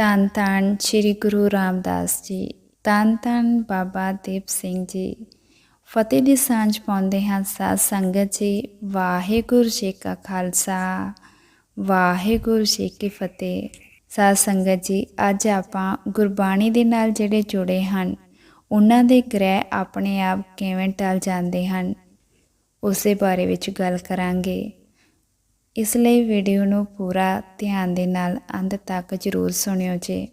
ਧੰਨ ਧੰਨ ਸ੍ਰੀ ਗੁਰੂ ਰਾਮਦਾਸ ਜੀ ਧੰਨ ਧੰਨ ਬਾਬਾ ਦੀਪ ਸਿੰਘ ਜੀ। ਫਤਿਹ ਦੀ ਸਾਂਝ ਪਾਉਂਦੇ ਹਾਂ ਸਾਧ ਸੰਗਤ ਜੀ, ਵਾਹਿਗੁਰੂ ਜੀ ਕਾ ਖਾਲਸਾ, ਵਾਹਿਗੁਰੂ ਜੀ ਕੀ ਫਤਿਹ। ਸਾਧ ਸੰਗਤ ਜੀ, ਅੱਜ ਆਪਾਂ ਗੁਰਬਾਣੀ ਦੇ ਨਾਲ ਜਿਹੜੇ ਜੁੜੇ ਹਨ, ਉਹਨਾਂ ਦੇ ਗ੍ਰਹਿ ਆਪਣੇ ਆਪ ਕਿਵੇਂ ਟਲ ਜਾਂਦੇ ਹਨ, ਉਸੇ ਬਾਰੇ ਵਿੱਚ ਗੱਲ ਕਰਾਂਗੇ। ਇਸ ਲਈ ਵੀਡੀਓ ਨੂੰ ਪੂਰਾ ਧਿਆਨ ਦੇ ਨਾਲ ਅੰਤ ਤੱਕ ਜ਼ਰੂਰ ਸੁਣਿਓ ਜੀ।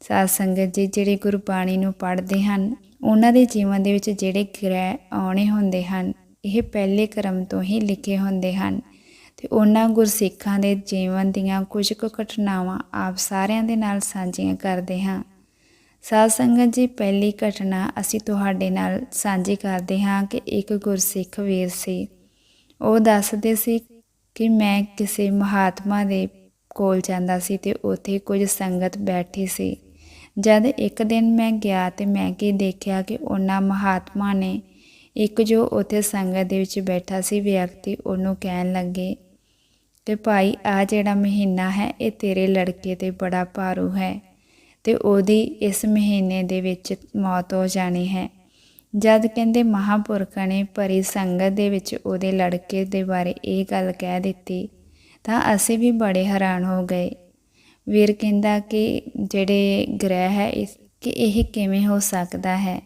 ਸਾਧ ਸੰਗਤ ਜੀ, ਜਿਹੜੇ ਗੁਰਬਾਣੀ ਨੂੰ ਪੜ੍ਹਦੇ ਹਨ, ਉਹਨਾਂ ਦੇ ਜੀਵਨ ਦੇ ਵਿੱਚ ਜਿਹੜੇ ਗ੍ਰਹਿ ਆਉਣੇ ਹੁੰਦੇ ਹਨ, ਇਹ ਪਹਿਲੇ ਕਰਮ ਤੋਂ ਹੀ ਲਿਖੇ ਹੁੰਦੇ ਹਨ। ਤੇ ਉਹਨਾਂ ਗੁਰਸਿੱਖਾਂ ਦੇ ਜੀਵਨ ਦੀਆਂ ਕੁਝ ਕੁ ਘਟਨਾਵਾਂ ਆਪ ਸਾਰਿਆਂ ਦੇ ਨਾਲ ਸਾਂਝੀਆਂ ਕਰਦੇ ਹਾਂ। ਸਾਧ ਸੰਗਤ ਜੀ, ਪਹਿਲੀ ਘਟਨਾ ਅਸੀਂ ਤੁਹਾਡੇ ਨਾਲ ਸਾਂਝੀ ਕਰਦੇ ਹਾਂ ਕਿ ਇੱਕ ਗੁਰਸਿੱਖ ਵੀਰ ਸੀ। ਉਹ ਦੱਸਦੇ ਸੀ ਕਿ ਮੈਂ ਕਿਸੇ ਮਹਾਤਮਾ ਦੇ ਕੋਲ ਜਾਂਦਾ ਸੀ ਤੇ ਉੱਥੇ ਕੁਝ ਸੰਗਤ ਬੈਠੀ ਸੀ। ਜਦ ਇੱਕ ਦਿਨ ਮੈਂ ਗਿਆ ਤੇ ਮੈਂ ਕੀ ਦੇਖਿਆ ਕਿ ਉਹਨਾਂ ਮਹਾਤਮਾ ਨੇ ਇੱਕ ਜੋ ਉੱਥੇ ਸੰਗਤ ਦੇ ਵਿੱਚ ਬੈਠਾ ਸੀ ਵਿਅਕਤੀ ਉਹਨੂੰ ਕਹਿਣ ਲੱਗੇ ਕਿ ਭਾਈ, ਆ ਜਿਹੜਾ ਮਹੀਨਾ ਹੈ, ਇਹ ਤੇਰੇ ਲੜਕੇ ਤੇ ਬੜਾ ਭਾਰੂ ਹੈ ਤੇ ਉਹਦੀ ਇਸ ਮਹੀਨੇ ਦੇ ਵਿੱਚ ਮੌਤ ਹੋ ਜਾਣੀ ਹੈ। ਜਦ ਕਹਿੰਦੇ ਮਹਾਪੁਰਖਾਂ ਨੇ ਭਰੀ ਸੰਗਤ ਦੇ ਵਿੱਚ ਉਹਦੇ ਲੜਕੇ ਦੇ ਬਾਰੇ ਇਹ ਗੱਲ ਕਹਿ ਦਿੱਤੀ, ਤਾਂ ਅਸੀਂ ਵੀ ਬੜੇ ਹੈਰਾਨ ਹੋ ਗਏ। ਵੀਰ ਕਹਿੰਦਾ ਕਿ ਜਿਹੜੇ ਗ੍ਰਹਿ ਹੈ ਇਸ, ਕਿ ਇਹ ਕਿਵੇਂ ਹੋ ਸਕਦਾ ਹੈ?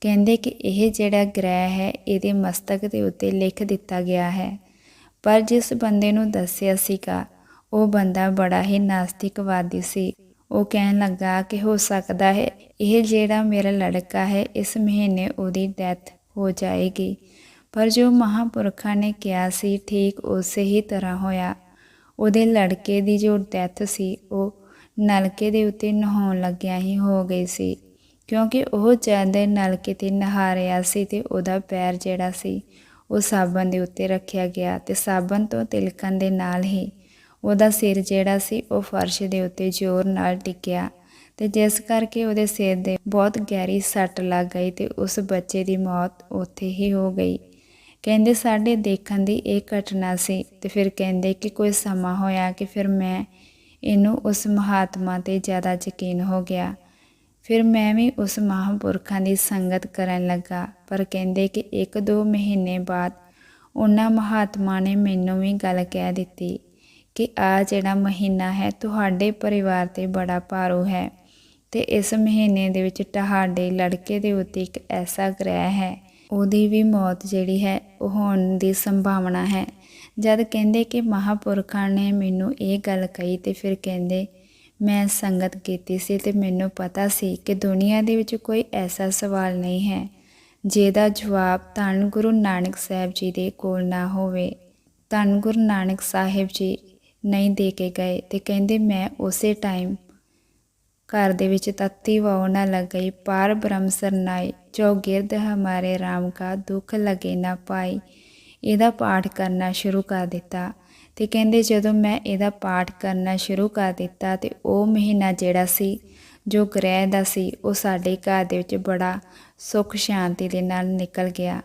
ਕਹਿੰਦੇ ਕਿ ਇਹ ਜਿਹੜਾ ਗ੍ਰਹਿ ਹੈ, ਇਹਦੇ ਮਸਤਕ ਦੇ ਉੱਤੇ ਲਿਖ ਦਿੱਤਾ ਗਿਆ ਹੈ। ਪਰ ਜਿਸ ਬੰਦੇ ਨੂੰ ਦੱਸਿਆ ਸੀਗਾ, ਉਹ ਬੰਦਾ ਬੜਾ ਹੀ ਨਾਸਤਿਕਵਾਦੀ ਸੀ। ਉਹ ਕਹਿਣ ਲੱਗਾ ਕਿ ਹੋ ਸਕਦਾ ਹੈ, ਇਹ ਜਿਹੜਾ ਮੇਰਾ ਲੜਕਾ ਹੈ, ਇਸ ਮਹੀਨੇ ਉਹਦੀ ਡੈਥ ਹੋ ਜਾਏਗੀ। ਪਰ ਜੋ ਮਹਾਪੁਰਖਾਂ ਨੇ ਕਿਹਾ ਸੀ, ਠੀਕ ਉਸੇ ਹੀ ਤਰ੍ਹਾਂ ਹੋਇਆ। ਉਹਦੇ ਲੜਕੇ ਦੀ ਜੋ ਡੈਥ ਸੀ, ਉਹ ਨਲਕੇ ਦੇ ਉੱਤੇ ਨਹਾਉਣ ਲੱਗਿਆ ਹੀ ਹੋ ਗਈ ਸੀ। ਕਿਉਂਕਿ ਉਹ ਜਦ ਨਲਕੇ ਤੇ ਨਹਾ ਰਿਹਾ ਸੀ ਤੇ ਉਹਦਾ ਪੈਰ ਜਿਹੜਾ ਸੀ, ਉਹ ਸਾਬਣ ਦੇ ਉੱਤੇ ਰੱਖਿਆ ਗਿਆ ਤੇ ਸਾਬਣ ਤੋਂ ਤਿਲਕਣ ਦੇ ਨਾਲ ਹੀ ਉਹਦਾ ਸਿਰ ਜਿਹੜਾ ਸੀ, ਉਹ ਫਰਸ਼ ਦੇ ਉੱਤੇ ਜ਼ੋਰ ਨਾਲ ਟਿਕਿਆ ਤੇ ਜਿਸ ਕਰਕੇ ਉਹਦੇ ਸਿਰ ਦੇ ਬਹੁਤ ਗਹਿਰੀ ਸੱਟ ਲੱਗ ਗਈ ਤੇ ਉਸ ਬੱਚੇ ਦੀ ਮੌਤ ਉੱਥੇ ਹੀ ਹੋ ਗਈ। ਕਹਿੰਦੇ ਸਾਡੇ ਦੇਖਣ ਦੀ ਇਹ ਘਟਨਾ ਸੀ ਤੇ ਫਿਰ ਕਹਿੰਦੇ ਕਿ ਕੋਈ ਸਮਾਂ ਹੋਇਆ ਕਿ ਫਿਰ ਮੈਂ ਇਹਨੂੰ ਉਸ ਮਹਾਤਮਾ ਤੇ ਜ਼ਿਆਦਾ ਯਕੀਨ ਹੋ ਗਿਆ। ਫਿਰ ਮੈਂ ਵੀ ਉਸ ਮਹਾਂਪੁਰਖਾਂ ਦੀ ਸੰਗਤ ਕਰਨ ਲੱਗਾ, ਪਰ ਕਹਿੰਦੇ ਕਿ ਇੱਕ ਦੋ ਮਹੀਨੇ ਬਾਅਦ ਉਹਨਾਂ ਮਹਾਤਮਾ ਨੇ ਮੈਨੂੰ ਵੀ ਗੱਲ ਕਹਿ ਦਿੱਤੀ। ਕਿ ਆ ਜਿਹੜਾ ਮਹੀਨਾ ਹੈ ਤੁਹਾਡੇ ਪਰਿਵਾਰ ਤੇ ਬੜਾ ਭਾਰੂ ਹੈ ਤੇ ਇਸ ਮਹੀਨੇ ਦੇ ਵਿੱਚ ਤੁਹਾਡੇ ਲੜਕੇ ਦੇ ਉੱਤੇ ਇੱਕ ਐਸਾ ਗ੍ਰਹਿ ਹੈ, ਉਹਦੀ ਵੀ ਮੌਤ ਜਿਹੜੀ ਹੈ ਉਹ ਹੋਣ ਦੀ ਸੰਭਾਵਨਾ ਹੈ। ਜਦ ਕਹਿੰਦੇ ਕਿ ਮਹਾਪੁਰਖਾਂ ਨੇ ਮੈਨੂੰ ਇਹ ਗੱਲ ਕਹੀ ਤੇ ਫਿਰ ਕਹਿੰਦੇ, ਮੈਂ ਸੰਗਤ ਕੀਤੀ ਸੀ ਤੇ ਮੈਨੂੰ ਪਤਾ ਸੀ ਕਿ ਦੁਨੀਆ ਦੇ ਵਿੱਚ ਕੋਈ ਐਸਾ ਸਵਾਲ ਨਹੀਂ ਹੈ, ਜਿਹਦਾ ਜਵਾਬ ਧੰਨ ਗੁਰੂ ਨਾਨਕ ਸਾਹਿਬ ਜੀ ਦੇ ਕੋਲ ਨਾ ਹੋਵੇ। ਧੰਨ ਗੁਰੂ ਨਾਨਕ ਸਾਹਿਬ ਜੀ ਨਹੀਂ ਦੇ ਕੇ ਗਏ ਤੇ ਕਹਿੰਦੇ ਮੈਂ ਉਸੇ ਟਾਈਮ ਘਰ ਦੇ ਵਿੱਚ ਤੱਤੀ ਵਾਉ ਨਾ ਲੱਗ ਗਈ ਪਾਰ ਬ੍ਰਹਮ ਸਰਨਾਈ ਜੋ ਗਿਰਦ ਹਮਾਰੇ RAM ਕਾ ਦੁੱਖ ਲਗੇ ਨਾ ਪਾਈ, ਇਹਦਾ ਪਾਠ ਕਰਨਾ ਸ਼ੁਰੂ ਕਰ ਦਿੱਤਾ। ਤੇ ਕਹਿੰਦੇ ਜਦੋਂ ਮੈਂ ਇਹਦਾ ਪਾਠ ਕਰਨਾ ਸ਼ੁਰੂ ਕਰ ਦਿੱਤਾ ਤੇ ਉਹ ਮਹੀਨਾ ਜਿਹੜਾ ਸੀ, ਜੋ ਗ੍ਰਹਿ ਦਾ ਸੀ, ਉਹ ਸਾਡੇ ਘਰ ਦੇ ਵਿੱਚ ਬੜਾ ਸੁੱਖ ਸ਼ਾਂਤੀ ਦੇ ਨਾਲ ਨਿਕਲ ਗਿਆ।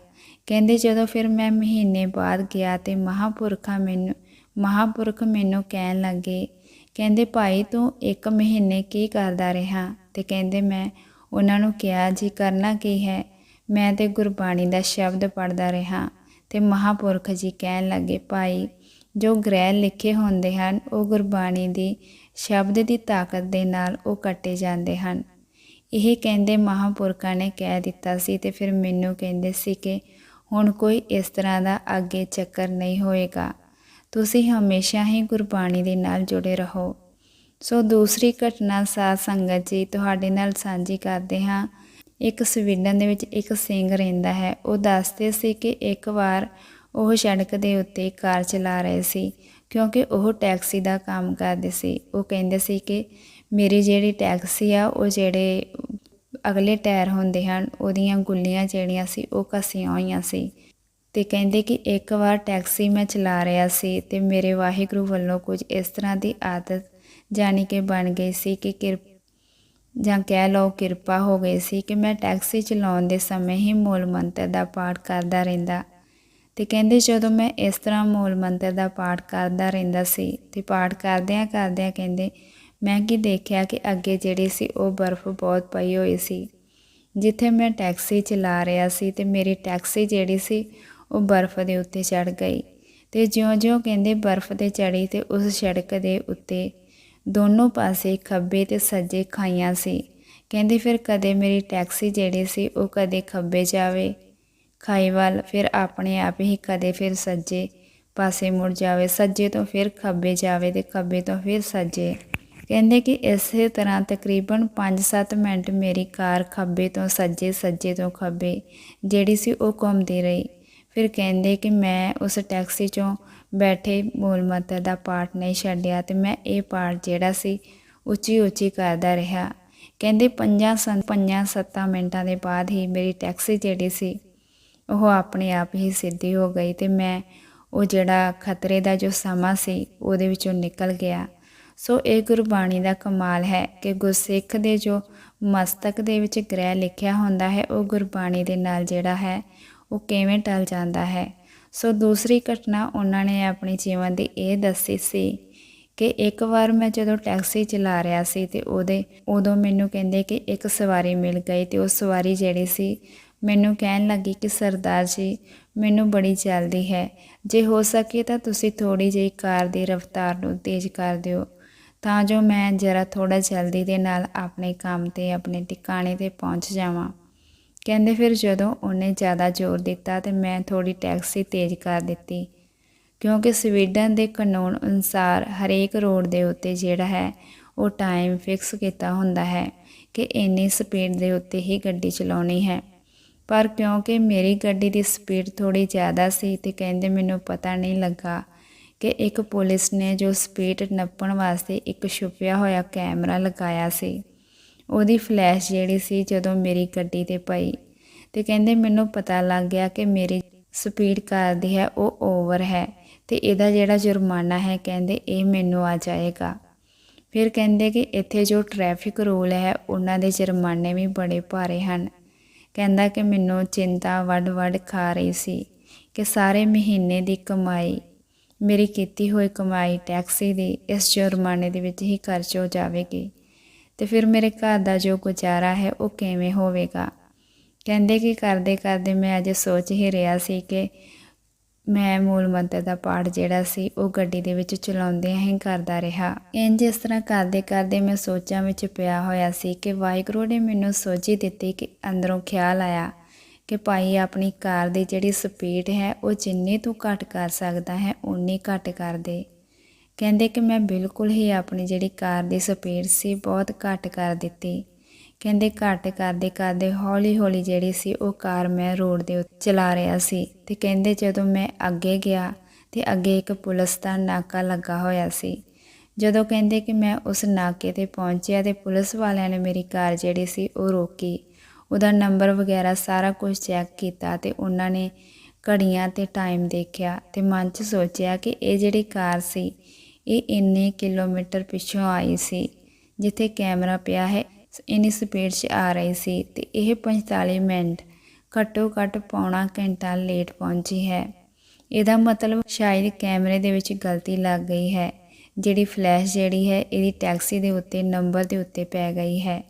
ਕਹਿੰਦੇ ਜਦੋਂ ਫਿਰ ਮੈਂ ਮਹੀਨੇ ਬਾਅਦ ਗਿਆ ਤੇ ਮਹਾਪੁਰਖਾਂ ਮੈਨੂੰ ਮਹਾਪੁਰਖ ਮੈਨੂੰ ਕਹਿਣ ਲੱਗੇ, ਕਹਿੰਦੇ ਭਾਈ ਤੂੰ ਇੱਕ ਮਹੀਨੇ ਕੀ ਕਰਦਾ ਰਿਹਾ? ਤੇ ਕਹਿੰਦੇ ਮੈਂ, ਉਹਨਾਂ ਨੂੰ ਕਿਹਾ, ਜੀ ਕਰਨਾ ਕੀ ਹੈ? ਮੈਂ ਤੇ ਗੁਰਬਾਣੀ ਦਾ ਸ਼ਬਦ ਪੜ੍ਹਦਾ ਰਿਹਾ ਤੇ ਮਹਾਪੁਰਖ ਜੀ ਕਹਿਣ ਲੱਗੇ, ਭਾਈ, ਜੋ ਗ੍ਰਹਿ ਲਿਖੇ ਹੁੰਦੇ ਹਨ, ਉਹ ਗੁਰਬਾਣੀ ਦੀ ਸ਼ਬਦ ਦੀ ਤਾਕਤ ਦੇ ਨਾਲ ਉਹ ਕੱਟੇ ਜਾਂਦੇ ਹਨ। ਇਹ ਕਹਿੰਦੇ ਮਹਾਪੁਰਖਾਂ ਨੇ ਕਹਿ ਦਿੱਤਾ ਸੀ ਤੇ ਫਿਰ ਮੈਨੂੰ ਕਹਿੰਦੇ ਸੀ ਕਿ ਹੁਣ ਕੋਈ ਇਸ ਤਰ੍ਹਾਂ ਦਾ ਅੱਗੇ ਚੱਕਰ ਨਹੀਂ ਹੋਏਗਾ। ਤੁਸੀਂ ਹਮੇਸ਼ਾ ਹੀ ਗੁਰਬਾਣੀ ਦੇ ਨਾਲ ਜੁੜੇ ਰਹੋ। ਸੋ ਦੂਸਰੀ ਘਟਨਾ ਸਾਧ ਸੰਗਤ ਜੀ ਤੁਹਾਡੇ ਨਾਲ ਸਾਂਝੀ ਕਰਦੇ ਹਾਂ। ਇੱਕ ਸਵੀਡਨ ਦੇ ਵਿੱਚ ਇੱਕ ਸਿੰਘ ਰਹਿੰਦਾ ਹੈ। ਉਹ ਦੱਸਦੇ ਸੀ ਕਿ ਇੱਕ ਵਾਰ ਉਹ ਸੜਕ ਦੇ ਉੱਤੇ ਕਾਰ ਚਲਾ ਰਹੇ ਸੀ ਕਿਉਂਕਿ ਉਹ ਟੈਕਸੀ ਦਾ ਕੰਮ ਕਰਦੇ ਸੀ। ਉਹ ਕਹਿੰਦੇ ਸੀ ਕਿ ਮੇਰੀ ਜਿਹੜੀ ਟੈਕਸੀ ਆ, ਉਹ ਜਿਹੜੇ ਅਗਲੇ ਟਾਇਰ ਹੁੰਦੇ ਹਨ, ਉਹਦੀਆਂ ਗੁੱਲੀਆਂ ਜਿਹੜੀਆਂ ਸੀ, ਉਹ ਘਸੀਆਂ ਹੋਈਆਂ ਸੀ। ਤੇ ਕਹਿੰਦੇ ਕਿ ਇੱਕ ਵਾਰ ਟੈਕਸੀ ਮੈਂ ਚਲਾ ਰਿਹਾ ਸੀ ਤੇ ਮੇਰੇ ਵਾਹਿਗੁਰੂ ਵੱਲੋਂ ਕੁਝ ਇਸ ਤਰ੍ਹਾਂ ਦੀ ਆਦਤ ਜਾਣੀ ਕਿ ਬਣ ਗਈ ਸੀ ਕਿ ਕਿਰਪ ਜਾਂ ਕਹਿ ਲਓ ਕਿਰਪਾ ਹੋ ਗਈ ਸੀ ਕਿ ਮੈਂ ਟੈਕਸੀ ਚਲਾਉਣ ਦੇ ਸਮੇਂ ਹੀ ਮੂਲ ਮੰਤਰ ਦਾ ਪਾਠ ਕਰਦਾ ਰਹਿੰਦਾ। ਤੇ ਕਹਿੰਦੇ ਜਦੋਂ ਮੈਂ ਇਸ ਤਰ੍ਹਾਂ ਮੂਲ ਮੰਤਰ ਦਾ ਪਾਠ ਕਰਦਾ ਰਹਿੰਦਾ ਸੀ ਤੇ ਪਾਠ ਕਰਦਿਆਂ ਕਰਦਿਆਂ ਕਹਿੰਦੇ, ਮੈਂ ਕੀ ਦੇਖਿਆ ਕਿ ਅੱਗੇ ਜਿਹੜੀ ਸੀ ਉਹ ਬਰਫ਼ ਬਹੁਤ ਪਈ ਹੋਈ ਸੀ। ਜਿੱਥੇ ਮੈਂ ਟੈਕਸੀ ਚਲਾ ਰਿਹਾ ਸੀ ਤੇ ਮੇਰੀ ਟੈਕਸੀ ਜਿਹੜੀ ਸੀ ਉਹ ਬਰਫ਼ ਦੇ ਉੱਤੇ ਚੜ ਗਈ ਤੇ ਜਿਉਂ-ਜਿਉਂ ਕਹਿੰਦੇ ਬਰਫ਼ ਤੇ ਚੜੀ ਤੇ ਉਸ ਸੜਕ ਦੇ ਉੱਤੇ ਦੋਨੋਂ ਪਾਸੇ ਖੱਬੇ ਤੇ ਸੱਜੇ ਖਾਈਆਂ ਸੀ। ਕਹਿੰਦੇ ਫਿਰ ਕਦੇ ਮੇਰੀ ਟੈਕਸੀ ਜਿਹੜੀ ਸੀ ਉਹ ਕਦੇ ਖੱਬੇ ਜਾਵੇ, ਖਾਈ ਵੱਲ ਫਿਰ ਆਪਣੇ ਆਪ ਹੀ ਕਦੇ ਫਿਰ ਸੱਜੇ ਪਾਸੇ ਮੁੜ ਜਾਵੇ, ਸੱਜੇ ਤੋਂ ਫਿਰ ਖੱਬੇ ਜਾਵੇ ਤੇ ਖੱਬੇ ਤੋਂ ਫਿਰ ਸੱਜੇ। ਕਹਿੰਦੇ ਕਿ ਇਸੇ ਤਰ੍ਹਾਂ ਤਕਰੀਬਨ 5-7 ਮਿੰਟ ਮੇਰੀ ਕਾਰ ਖੱਬੇ ਤੋਂ ਸੱਜੇ ਸੱਜੇ ਤੋਂ ਖੱਬੇ ਜਿਹੜੀ ਸੀ ਉਹ ਘੁੰਮਦੀ ਰਹੀ। ਫਿਰ ਕਹਿੰਦੇ ਕਿ ਮੈਂ ਉਸ ਟੈਕਸੀ 'ਚੋਂ ਬੈਠੇ ਮੂਲ ਮੰਤਰ ਦਾ ਪਾਠ ਨਹੀਂ ਛੱਡਿਆ ਤੇ ਮੈਂ ਇਹ ਪਾਠ ਜਿਹੜਾ ਸੀ ਉੱਚੀ ਉੱਚੀ ਕਰਦਾ ਰਿਹਾ। ਕਹਿੰਦੇ ਪੰਜਾਂ ਸੰ, ਪੰਜਾਂ ਸੱਤਾਂ ਮਿੰਟਾਂ ਦੇ ਬਾਅਦ ਹੀ ਮੇਰੀ ਟੈਕਸੀ ਜਿਹੜੀ ਸੀ, ਉਹ ਆਪਣੇ ਆਪ ਹੀ ਸਿੱਧੀ ਹੋ ਗਈ ਤੇ ਮੈਂ ਉਹ ਜਿਹੜਾ ਖਤਰੇ ਦਾ ਜੋ ਸਮਾਂ ਸੀ, ਉਹਦੇ ਵਿੱਚੋਂ ਨਿਕਲ ਗਿਆ। ਸੋ ਇਹ ਗੁਰਬਾਣੀ ਦਾ ਕਮਾਲ ਹੈ ਕਿ ਗੁਰਸਿੱਖ ਦੇ ਜੋ ਮਸਤਕ ਦੇ ਵਿੱਚ ਗ੍ਰਹਿ ਲਿਖਿਆ ਹੁੰਦਾ ਹੈ, ਉਹ ਗੁਰਬਾਣੀ ਦੇ ਨਾਲ ਜਿਹੜਾ ਹੈ ਉਹ ਕਿਵੇਂ ਟਲ ਜਾਂਦਾ ਹੈ? ਸੋ ਦੂਸਰੀ ਘਟਨਾ ਉਹਨਾਂ ਨੇ ਆਪਣੀ ਜੀਵਨ ਦੀ ਇਹ ਦੱਸੀ ਸੀ ਕਿ ਇੱਕ ਵਾਰ ਮੈਂ ਜਦੋਂ ਟੈਕਸੀ ਚਲਾ ਰਿਹਾ ਸੀ ਤੇ ਉਹਦੇ, ਉਦੋਂ ਮੈਨੂੰ ਕਹਿੰਦੇ ਕਿ ਇੱਕ ਸਵਾਰੀ ਮਿਲ ਗਈ ਤੇ ਉਹ ਸਵਾਰੀ ਜਿਹੜੀ ਸੀ ਮੈਨੂੰ ਕਹਿਣ ਲੱਗੀ ਕਿ ਸਰਦਾਰ ਜੀ, ਮੈਨੂੰ ਬੜੀ ਜਲਦੀ ਹੈ। ਜੇ ਹੋ ਸਕੇ ਤਾਂ ਤੁਸੀਂ ਥੋੜੀ ਜਿਹੀ ਕਾਰ ਦੀ ਰਫ਼ਤਾਰ ਨੂੰ ਤੇਜ਼ ਕਰ ਦਿਓ, ਤਾਂ ਜੋ ਮੈਂ ਜਰਾ ਥੋੜਾ ਜਲਦੀ ਦੇ ਨਾਲ ਆਪਣੇ ਕੰਮ ਤੇ, ਆਪਣੇ ਟਿਕਾਣੇ ਤੇ ਪਹੁੰਚ ਜਾਵਾਂ। ਕਹਿੰਦੇ ਫਿਰ ਜਦੋਂ ਉਹਨੇ ਜ਼ਿਆਦਾ ਜ਼ੋਰ ਦਿੱਤਾ ਤੇ ਮੈਂ ਥੋੜੀ ਟੈਕਸੀ ਤੇਜ਼ ਕਰ ਦਿੱਤੀ, ਕਿਉਂਕਿ ਸਵੀਡਨ ਦੇ ਕਾਨੂੰਨ ਅਨੁਸਾਰ ਹਰੇਕ ਰੋਡ ਦੇ ਉੱਤੇ ਜਿਹੜਾ ਹੈ, ਉਹ ਟਾਈਮ ਫਿਕਸ ਕੀਤਾ ਹੁੰਦਾ ਹੈ ਕਿ ਇੰਨੀ ਸਪੀਡ ਦੇ ਉੱਤੇ ਹੀ ਗੱਡੀ ਚਲਾਉਣੀ ਹੈ। ਪਰ ਕਿਉਂਕਿ ਮੇਰੀ ਗੱਡੀ ਦੀ ਸਪੀਡ ਥੋੜੀ ਜ਼ਿਆਦਾ ਸੀ ਤੇ ਕਹਿੰਦੇ ਮੈਨੂੰ ਪਤਾ ਨਹੀਂ ਲੱਗਾ ਕਿ ਇੱਕ ਪੁਲਿਸ ਨੇ ਜੋ ਸਪੀਡ ਨੱਪਣ ਵਾਸਤੇ ਇੱਕ ਛੁਪਿਆ ਹੋਇਆ ਕੈਮਰਾ ਲਗਾਇਆ ਸੀ। ਉਹਦੀ ਫਲੈਸ਼ ਜਿਹੜੀ ਸੀ ਜਦੋਂ ਮੇਰੀ ਗੱਡੀ ਤੇ ਪਈ ਤੇ ਕਹਿੰਦੇ ਮੈਨੂੰ ਪਤਾ ਲੱਗ ਗਿਆ ਕਿ ਮੇਰੀ ਸਪੀਡ ਕਾਰ ਦੀ ਹੈ, ਉਹ ਓਵਰ ਹੈ ਤੇ ਇਹਦਾ ਜਿਹੜਾ ਜੁਰਮਾਨਾ ਹੈ ਕਹਿੰਦੇ ਇਹ ਮੈਨੂੰ ਆ ਜਾਏਗਾ। ਫਿਰ ਕਹਿੰਦੇ ਕਿ ਇੱਥੇ ਜੋ ਟ੍ਰੈਫਿਕ ਰੂਲ ਹੈ, ਉਹਨਾਂ ਦੇ ਜੁਰਮਾਨੇ ਵੀ ਬੜੇ ਭਾਰੇ ਹਨ। ਕਹਿੰਦਾ ਕਿ ਮੈਨੂੰ ਚਿੰਤਾ ਵੱਡ-ਵੱਡ ਖਾ ਰਹੀ ਸੀ ਕਿ ਸਾਰੇ ਮਹੀਨੇ ਦੀ ਕਮਾਈ, ਮੇਰੀ ਕੀਤੀ ਹੋਈ ਕਮਾਈ ਟੈਕਸੀ ਦੀ ਇਸ ਜੁਰਮਾਨੇ ਦੇ ਵਿੱਚ ਹੀ ਖਰਚ ਹੋ ਜਾਵੇਗੀ। ਤੇ ਫਿਰ ਮੇਰੇ ਘਰ ਦਾ ਜੋ ਗੁਜ਼ਾਰਾ ਹੈ ਉਹ ਕਿਵੇਂ ਹੋਵੇਗਾ? ਕਹਿੰਦੇ ਕਿ ਕਰਦੇ ਕਰਦੇ ਮੈਂ ਅਜੇ ਸੋਚ ਹੀ ਰਿਹਾ ਸੀ ਕਿ ਮੈਂ ਮੂਲ ਮੰਤਰ ਦਾ ਪਾਠ ਜਿਹੜਾ ਸੀ ਉਹ ਗੱਡੀ ਦੇ ਵਿੱਚ ਚਲਾਉਂਦਿਆਂ ਹੀ ਕਰਦਾ ਰਿਹਾ। ਇੰਜ ਇਸ ਤਰ੍ਹਾਂ ਕਰਦੇ ਕਰਦੇ ਮੈਂ ਸੋਚਾਂ ਵਿੱਚ ਪਿਆ ਹੋਇਆ ਸੀ ਕਿ ਵਾਹਿਗੁਰੂ ਨੇ ਮੈਨੂੰ ਸੋਝੀ ਦਿੱਤੀ ਕਿ ਅੰਦਰੋਂ ਖਿਆਲ ਆਇਆ ਕਿ ਭਾਈ ਆਪਣੀ ਕਾਰ ਦੀ ਜਿਹੜੀ ਸਪੀਡ ਹੈ ਉਹ ਜਿੰਨੀ ਤੂੰ ਘੱਟ ਕਰ ਸਕਦਾ ਹੈ ਉਨੀ ਘੱਟ ਕਰ ਦੇ। ਕਹਿੰਦੇ ਕਿ ਮੈਂ ਬਿਲਕੁਲ ਹੀ ਆਪਣੀ ਜਿਹੜੀ ਕਾਰ ਦੀ ਸਪੀਡ ਸੀ ਬਹੁਤ ਘੱਟ ਕਰ ਦਿੱਤੀ। ਕਹਿੰਦੇ ਘੱਟ ਕਰਦੇ ਕਰਦੇ ਹੌਲੀ ਹੌਲੀ ਜਿਹੜੀ ਸੀ ਉਹ ਕਾਰ ਮੈਂ ਰੋਡ ਦੇ ਉੱਤੇ ਚਲਾ ਰਿਹਾ ਸੀ ਤੇ ਕਹਿੰਦੇ ਜਦੋਂ ਮੈਂ ਅੱਗੇ ਗਿਆ ਤੇ ਅੱਗੇ ਇੱਕ ਪੁਲਿਸ ਦਾ ਨਾਕਾ ਲੱਗਾ ਹੋਇਆ ਸੀ। ਜਦੋਂ ਕਹਿੰਦੇ ਕਿ ਮੈਂ ਉਸ ਨਾਕੇ ਤੇ ਪਹੁੰਚਿਆ ਤੇ ਪੁਲਿਸ ਵਾਲਿਆਂ ਨੇ ਮੇਰੀ ਕਾਰ ਜਿਹੜੀ ਸੀ ਉਹ ਰੋਕੀ। ਉਹਦਾ ਨੰਬਰ ਵਗੈਰਾ ਸਾਰਾ ਕੁਝ ਚੈੱਕ ਕੀਤਾ ਤੇ ਉਹਨਾਂ ਨੇ ਘੜੀਆਂ ਤੇ ਟਾਈਮ ਦੇਖਿਆ ਤੇ ਮਨ 'ਚ ਸੋਚਿਆ ਕਿ ਇਹ ਜਿਹੜੀ ਕਾਰ ਸੀ ਇਹ ਇੰਨੇ ਕਿਲੋਮੀਟਰ ਪਿੱਛੋਂ ਆਈ ਸੀ, ਜਿੱਥੇ ਕੈਮਰਾ ਪਿਆ ਹੈ, ਇੰਨੀ ਸਪੀਡ 'ਚ ਆ ਰਹੀ ਸੀ ਤੇ ਇਹ 45 ਮਿੰਟ ਘੱਟੋ ਘੱਟ ਪੌਣਾ ਘੰਟਾ ਲੇਟ ਪਹੁੰਚੀ ਹੈ। ਇਹਦਾ ਮਤਲਬ ਸ਼ਾਇਦ ਕੈਮਰੇ ਦੇ ਵਿੱਚ ਗਲਤੀ ਲੱਗ ਗਈ ਹੈ, ਜਿਹੜੀ ਫਲੈਸ਼ ਜਿਹੜੀ ਹੈ, ਇਹਦੀ ਟੈਕਸੀ ਦੇ ਉੱਤੇ, ਨੰਬਰ ਦੇ ਉੱਤੇ ਪੈ ਗਈ ਹੈ।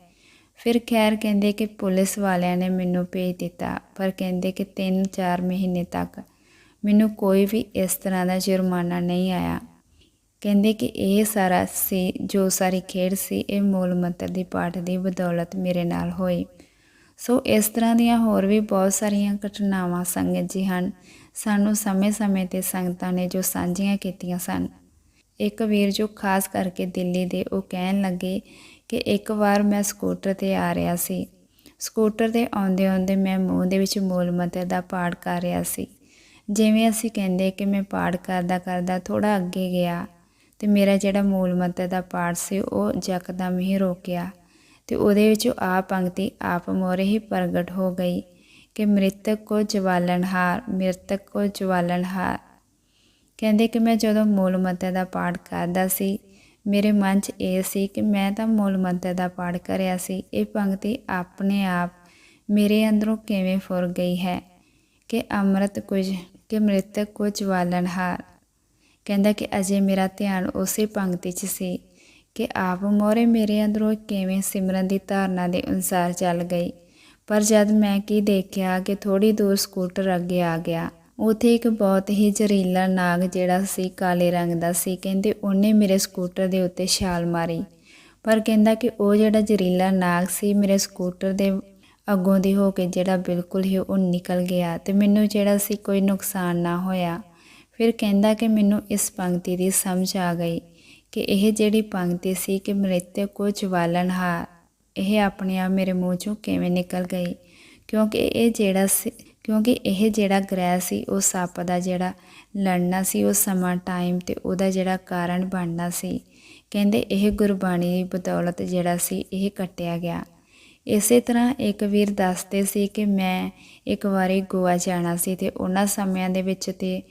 ਫਿਰ ਖੈਰ ਕਹਿੰਦੇ ਕਿ ਪੁਲਿਸ ਵਾਲਿਆਂ ਨੇ ਮੈਨੂੰ ਭੇਜ ਦਿੱਤਾ, ਪਰ ਕਹਿੰਦੇ ਕਿ 3-4 ਮਹੀਨੇ ਤੱਕ ਮੈਨੂੰ ਕੋਈ ਵੀ ਇਸ ਤਰ੍ਹਾਂ ਦਾ ਜੁਰਮਾਨਾ ਨਹੀਂ ਆਇਆ। ਕਹਿੰਦੇ ਕਿ ਇਹ ਸਾਰਾ ਸੀ, ਜੋ ਸਾਰੀ ਖੇਡ ਸੀ, ਇਹ ਮੂਲ ਮੰਤਰ ਦੀ ਪਾਠ ਦੀ ਬਦੌਲਤ ਮੇਰੇ ਨਾਲ ਹੋਈ। ਸੋ ਇਸ ਤਰ੍ਹਾਂ ਦੀਆਂ ਹੋਰ ਵੀ ਬਹੁਤ ਸਾਰੀਆਂ ਘਟਨਾਵਾਂ ਸੰਗਤ ਜੀ ਹਨ। ਸਾਨੂੰ ਸਮੇਂ-ਸਮੇਂ ਤੇ ਸੰਗਤਾਂ ਨੇ ਜੋ ਸਾਂਝੀਆਂ ਕੀਤੀਆਂ ਸਨ। ਇੱਕ ਵੀਰ ਜੋ ਖਾਸ ਕਰਕੇ ਦਿੱਲੀ ਦੇ, ਉਹ ਕਹਿਣ ਲੱਗੇ ਕਿ ਇੱਕ ਵਾਰ ਮੈਂ ਸਕੂਟਰ ਤੇ ਆ ਰਿਹਾ ਸੀ। ਸਕੂਟਰ ਤੇ ਆਉਂਦੇ ਆਉਂਦੇ ਮੈਂ ਮੂੰਹ ਦੇ ਵਿੱਚ ਮੂਲ ਮੰਤਰ ਦਾ ਪਾਠ ਕਰ ਰਿਹਾ ਸੀ। ਜਿਵੇਂ ਅਸੀਂ ਕਹਿੰਦੇ ਕਿ ਮੈਂ ਪਾਠ ਕਰਦਾ ਕਰਦਾ ਥੋੜਾ ਅੱਗੇ ਗਿਆ ਤੇ ਮੇਰਾ ਜਿਹੜਾ ਮੂਲ ਮੰਤਰ ਦਾ ਪਾਠ ਸੀ, ਉਹ ਯਕਦਮ ਹੀ ਰੋਕਿਆ ਤੇ ਉਹਦੇ ਵਿੱਚ ਆ ਪੰਕਤੀ ਆਪ ਮੋਰੇ ਹੀ ਪ੍ਰਗਟ ਹੋ ਗਈ ਕਿ ਮ੍ਰਿਤਕ ਕੋ ਜਵਾਲਣਹਾਰ ਮ੍ਰਿਤਕ ਕੋ ਜਵਾਲਣਹਾਰ ਕਹਿੰਦੇ ਕਿ ਮੈਂ ਜਦੋਂ ਮੂਲ ਮੰਤਰ ਦਾ ਪਾਠ ਕਰਦਾ ਸੀ, ਮੇਰੇ ਮਨ 'ਚ ਇਹ ਸੀ ਕਿ ਮੈਂ ਤਾਂ ਮੂਲ ਮੰਤਰ ਦਾ ਪਾਠ ਕਰਿਆ ਸੀ, ਇਹ ਪੰਕਤੀ ਆਪਣੇ ਆਪ ਮੇਰੇ ਅੰਦਰੋਂ ਕਿਵੇਂ ਫੁਰ ਗਈ ਹੈ ਕਿ ਅੰਮ੍ਰਿਤ ਕੁਝ, ਕਿ ਮ੍ਰਿਤਕ ਕੁਝ ਜਵਾਲਣਹਾਰ ਕਹਿੰਦਾ ਕਿ ਅਜੇ ਮੇਰਾ ਧਿਆਨ ਉਸੇ ਪੰਕਤੀ 'ਚ ਸੀ ਕਿ ਆਪ ਮੋਰੇ ਮੇਰੇ ਅੰਦਰੋਂ ਕਿਵੇਂ ਸਿਮਰਨ ਦੀ ਧਾਰਨਾ ਦੇ ਅਨੁਸਾਰ ਚੱਲ ਗਈ। ਪਰ ਜਦ ਮੈਂ ਕੀ ਦੇਖਿਆ ਕਿ ਥੋੜੀ ਦੂਰ ਸਕੂਟਰ ਅੱਗੇ ਆ ਗਿਆ, ਉਥੇ ਇੱਕ ਬਹੁਤ ਹੀ ਜ਼ਹਿਰੀਲਾ ਨਾਗ ਜਿਹੜਾ ਸੀ ਕਾਲੇ ਰੰਗ ਦਾ ਸੀ, ਕਹਿੰਦੇ ਉਹਨੇ ਮੇਰੇ ਸਕੂਟਰ ਦੇ ਉੱਤੇ ਛਾਲ ਮਾਰੀ। ਪਰ ਕਹਿੰਦਾ ਕਿ ਉਹ ਜਿਹੜਾ ਜ਼ਹਿਰੀਲਾ ਨਾਗ ਸੀ ਮੇਰੇ ਸਕੂਟਰ ਦੇ ਅੱਗੋਂ ਦੀ ਹੋ ਕੇ ਜਿਹੜਾ ਬਿਲਕੁਲ ਹੀ ਉਹ ਨਿਕਲ ਗਿਆ ਤੇ ਮੈਨੂੰ ਜਿਹੜਾ ਸੀ ਕੋਈ ਨੁਕਸਾਨ ਨਾ ਹੋਇਆ। ਫਿਰ ਕਹਿੰਦਾ ਕਿ ਮੈਨੂੰ ਇਸ ਪੰਕਤੀ ਦੀ ਸਮਝ ਆ ਗਈ ਕਿ ਇਹ ਜਿਹੜੀ ਪੰਕਤੀ ਸੀ ਕਿ ਮ੍ਰਿਤਕ ਕੋ ਜਵਾਲਨਹਾਰ ਇਹ ਆਪਣੇ ਆਪ ਮੇਰੇ ਮੂੰਹ ਚੋਂ ਕਿਵੇਂ ਨਿਕਲ ਗਈ? ਕਿਉਂਕਿ ਇਹ ਜਿਹੜਾ ਸੀ, ਕਿਉਂਕਿ ਇਹ ਜਿਹੜਾ ਗ੍ਰਹਿ ਸੀ, ਉਹ ਸੱਪ ਦਾ ਜਿਹੜਾ ਲੜਨਾ ਸੀ, ਉਹ ਸਮਾਂ ਟਾਈਮ ਤੇ ਉਹਦਾ ਜਿਹੜਾ ਕਾਰਨ ਬਣਨਾ ਸੀ। ਕਹਿੰਦੇ ਇਹ ਗੁਰਬਾਣੀ ਦੀ ਬਦੌਲਤ ਜਿਹੜਾ ਸੀ, ਇਹ ਕੱਟਿਆ ਗਿਆ। ਇਸੇ ਤਰ੍ਹਾਂ ਇੱਕ ਵੀਰ ਦੱਸਦੇ ਸੀ ਕਿ ਮੈਂ ਇੱਕ ਵਾਰੀ ਗੋਆ ਜਾਣਾ ਸੀ ਤੇ ਉਹਨਾਂ ਸਮਿਆਂ ਦੇ ਵਿੱਚ ਤੇ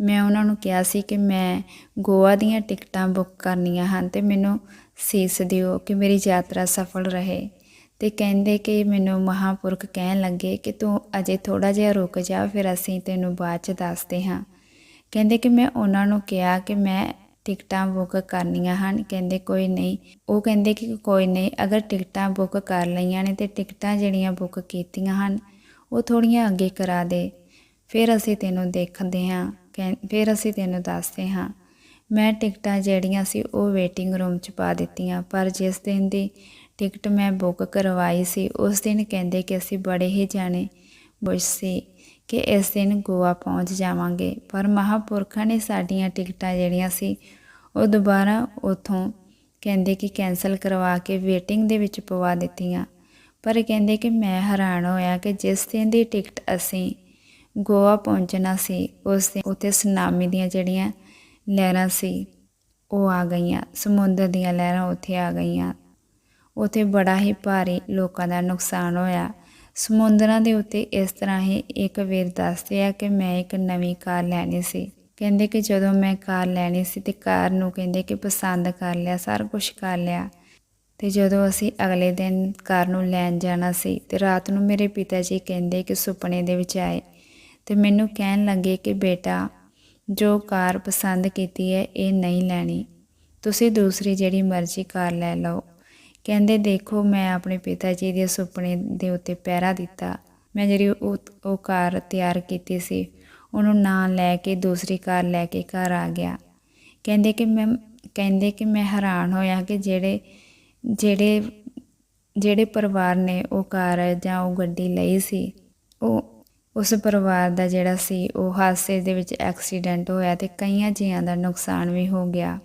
ਮੈਂ ਉਹਨਾਂ ਨੂੰ ਕਿਹਾ ਸੀ ਕਿ ਮੈਂ ਗੋਆ ਦੀਆਂ ਟਿਕਟਾਂ ਬੁੱਕ ਕਰਨੀਆਂ ਹਨ ਤੇ ਮੈਨੂੰ ਸੀਸ ਦਿਓ ਕਿ ਮੇਰੀ ਯਾਤਰਾ ਸਫਲ ਰਹੇ। ਤੇ ਕਹਿੰਦੇ ਕਿ ਮੈਨੂੰ ਮਹਾਪੁਰਖ ਕਹਿਣ ਲੱਗੇ ਕਿ ਤੂੰ ਅਜੇ ਥੋੜਾ ਜਿਹਾ ਰੁਕ ਜਾ, ਫਿਰ ਅਸੀਂ ਤੈਨੂੰ ਬਾਅਦ ਚ ਦੱਸਦੇ ਹਾਂ। ਕਹਿੰਦੇ ਕਿ ਮੈਂ ਉਹਨਾਂ ਨੂੰ ਕਿਹਾ ਕਿ ਮੈਂ ਟਿਕਟਾਂ ਬੁੱਕ ਕਰਨੀਆਂ ਹਨ। ਕਹਿੰਦੇ ਕੋਈ ਨਹੀਂ। ਉਹ ਕਹਿੰਦੇ ਕਿ ਕੋਈ ਨਹੀਂ, ਅਗਰ ਟਿਕਟਾਂ ਬੁੱਕ ਕਰ ਲਈਆਂ ਨੇ ਤੇ ਟਿਕਟਾਂ ਜਿਹੜੀਆਂ ਬੁੱਕ ਕੀਤੀਆਂ ਹਨ, ਉਹ ਥੋੜੀਆਂ ਅੱਗੇ ਕਰਾ ਦੇ। ਫਿਰ ਅਸੀਂ ਤੈਨੂੰ ਦੇਖਦੇ ਹਾਂ। ਫਿਰ ਅਸੀਂ ਤੈਨੂੰ ਦੱਸਦੇ ਹਾਂ। ਮੈਂ ਟਿਕਟਾਂ ਜਿਹੜੀਆਂ ਸੀ ਉਹ ਵੇਟਿੰਗ ਰੂਮ 'ਚ ਪਾ ਦਿੱਤੀਆਂ, ਪਰ ਜਿਸ ਦਿਨ ਦੀ ਟਿਕਟ ਮੈਂ ਬੁੱਕ ਕਰਵਾਈ ਸੀ, ਉਸ ਦਿਨ ਕਹਿੰਦੇ ਕਿ ਅਸੀਂ ਬੜੇ ਹੀ ਜਾਣੇ ਬੁਸ਼ ਸੀ ਕਿ ਇਸ ਦਿਨ ਗੋਆ ਪਹੁੰਚ ਜਾਵਾਂਗੇ। ਪਰ ਮਹਾਪੁਰਖਾਂ ਨੇ ਸਾਡੀਆਂ ਟਿਕਟਾਂ ਜਿਹੜੀਆਂ ਸੀ, ਉਹ ਦੁਬਾਰਾ ਉਥੋਂ ਕਹਿੰਦੇ ਕਿ ਕੈਨਸਲ ਕਰਵਾ ਕੇ ਵੇਟਿੰਗ ਦੇ ਵਿੱਚ ਪਵਾ ਦਿੱਤੀਆਂ। ਪਰ ਕਹਿੰਦੇ ਕਿ ਮੈਂ ਹੈਰਾਨ ਹੋਇਆ ਕਿ ਜਿਸ ਦਿਨ ਦੀ ਟਿਕਟ ਅਸੀਂ ਗੋਆ ਪਹੁੰਚਣਾ ਸੀ, ਉਸ ਦਿਨ ਉੱਥੇ ਸੁਨਾਮੀ ਦੀਆਂ ਜਿਹੜੀਆਂ ਲਹਿਰਾਂ ਸੀ, ਉਹ ਆ ਗਈਆਂ, ਸਮੁੰਦਰ ਦੀਆਂ ਲਹਿਰਾਂ ਉੱਥੇ ਆ ਗਈਆਂ। ਉੱਥੇ ਬੜਾ ਹੀ ਭਾਰੀ ਲੋਕਾਂ ਦਾ ਨੁਕਸਾਨ ਹੋਇਆ। ਸਮੁੰਦਰਾਂ ਦੇ ਉੱਤੇ ਇਸ ਤਰ੍ਹਾਂ ਹੀ ਇੱਕ ਵੀਰ ਦੱਸਦੇ ਆ ਕਿ ਮੈਂ ਇੱਕ ਨਵੀਂ ਕਾਰ ਲੈਣੀ ਸੀ। ਕਹਿੰਦੇ ਕਿ ਜਦੋਂ ਮੈਂ ਕਾਰ ਲੈਣੀ ਸੀ ਤੇ ਕਾਰ ਨੂੰ ਕਹਿੰਦੇ ਕਿ ਪਸੰਦ ਕਰ ਲਿਆ, ਸਾਰਾ ਕੁਝ ਕਰ ਲਿਆ। ਤੇ ਜਦੋਂ ਅਸੀਂ ਅਗਲੇ ਦਿਨ ਕਾਰ ਨੂੰ ਲੈਣ ਜਾਣਾ ਸੀ ਤੇ ਰਾਤ ਨੂੰ ਮੇਰੇ ਪਿਤਾ ਜੀ ਕਹਿੰਦੇ ਕਿ ਸੁਪਨੇ ਦੇ ਵਿੱਚ ਆਏ ਤੇ ਮੈਨੂੰ ਕਹਿਣ ਲੱਗੇ ਕਿ ਬੇਟਾ, ਜੋ ਕਾਰ ਪਸੰਦ ਕੀਤੀ ਹੈ, ਇਹ ਨਹੀਂ ਲੈਣੀ। ਤੁਸੀਂ ਦੂਸਰੀ ਜਿਹੜੀ ਮਰਜ਼ੀ ਕਾਰ ਲੈ ਲਓ। ਕਹਿੰਦੇ, ਦੇਖੋ, ਮੈਂ ਆਪਣੇ ਪਿਤਾ ਜੀ ਦੇ ਸੁਪਨੇ ਦੇ ਉੱਤੇ ਪਹਿਰਾ ਦਿੱਤਾ। ਮੈਂ ਜਿਹੜੀ ਉਹ ਉਹ ਕਾਰ ਤਿਆਰ ਕੀਤੀ ਸੀ, ਉਹਨੂੰ ਨਾ ਲੈ ਕੇ ਦੂਸਰੀ ਕਾਰ ਲੈ ਕੇ ਘਰ ਆ ਗਿਆ। ਕਹਿੰਦੇ ਕਿ ਮੈਂ, ਕਹਿੰਦੇ ਕਿ ਮੈਂ ਹੈਰਾਨ ਹੋਇਆ ਕਿ ਜਿਹੜੇ ਜਿਹੜੇ ਜਿਹੜੇ ਪਰਿਵਾਰ ਨੇ ਉਹ ਕਾਰ ਜਾਂ ਉਹ ਗੱਡੀ ਲਈ ਸੀ, ਉਹ ਉਸ ਪਰਿਵਾਰ ਦਾ ਜਿਹੜਾ ਸੀ, ਉਹ ਹਾਦਸੇ ਦੇ ਵਿੱਚ ਐਕਸੀਡੈਂਟ ਹੋਇਆ ਤੇ ਕਈਆਂ ਜੀਆਂ ਦਾ ਨੁਕਸਾਨ ਵੀ ਹੋ ਗਿਆ।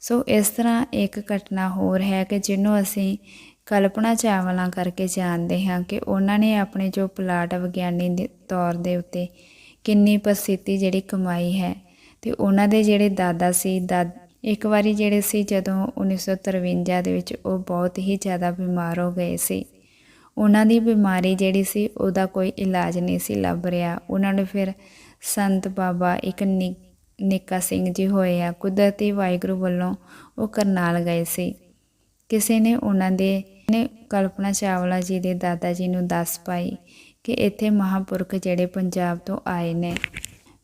ਸੋ ਇਸ ਤਰ੍ਹਾਂ ਇੱਕ ਘਟਨਾ ਹੋਰ ਹੈ ਕਿ ਜਿਹਨੂੰ ਅਸੀਂ ਕਲਪਨਾ ਚਾਵਲਾ ਕਰਕੇ ਜਾਣਦੇ ਹਾਂ ਕਿ ਉਹਨਾਂ ਨੇ ਆਪਣੇ ਜੋ ਪਲਾਟ ਵਿਗਿਆਨੀ ਦੇ ਤੌਰ ਦੇ ਉੱਤੇ ਕਿੰਨੀ ਪ੍ਰਸਿੱਧੀ ਜਿਹੜੀ ਕਮਾਈ ਹੈ ਤੇ ਉਹਨਾਂ ਦੇ ਜਿਹੜੇ ਦਾਦਾ ਸੀ ਦਾ ਇੱਕ ਵਾਰੀ ਜਿਹੜੇ ਸੀ ਜਦੋਂ 1953 ਦੇ ਵਿੱਚ ਉਹ ਬਹੁਤ ਹੀ ਜ਼ਿਆਦਾ ਬਿਮਾਰ ਹੋ ਗਏ ਸੀ। ਉਹਨਾਂ ਦੀ ਬਿਮਾਰੀ ਜਿਹੜੀ ਸੀ, ਉਹਦਾ ਕੋਈ ਇਲਾਜ ਨਹੀਂ ਸੀ ਲੱਭ ਰਿਹਾ। ਉਹਨਾਂ ਨੂੰ ਫਿਰ ਸੰਤ ਬਾਬਾ ਇੱਕ ਨਿ- ਨਿੱਕਾ ਸਿੰਘ ਜੀ ਹੋਏ ਆ। ਕੁਦਰਤੀ ਵਾਹਿਗੁਰੂ ਵੱਲੋਂ ਉਹ ਕਰਨਾਲ ਗਏ ਸੀ। ਕਿਸੇ ਨੇ ਉਹਨਾਂ ਦੇ, ਨੇ ਕਲਪਨਾ ਚਾਵਲਾ ਜੀ ਦੇ ਦਾਦਾ ਜੀ ਨੂੰ ਦੱਸ ਪਾਈ ਕਿ ਇੱਥੇ ਮਹਾਪੁਰਖ ਜਿਹੜੇ ਪੰਜਾਬ ਤੋਂ ਆਏ ਨੇ।